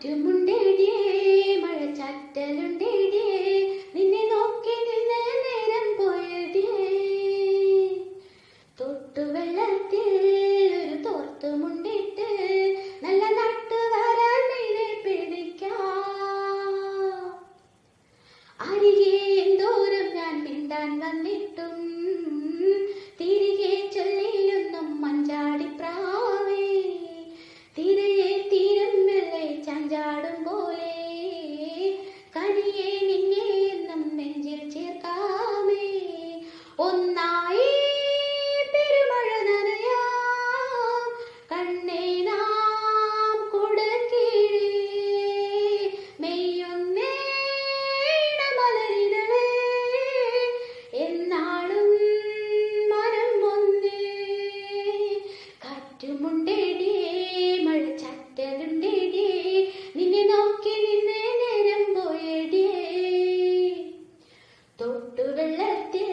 കാറ്റുമുണ്ടേടിയേ മഴ ചാറ്റലുണ്ടേടിയേ കാറ്റുമുണ്ടേടി മഴച്ചാറ്റലുണ്ടേടി നിന്നെ നോക്കി നിന്നെ നേരം പോയടിയേ തൊട്ടുവെള്ളത്തേ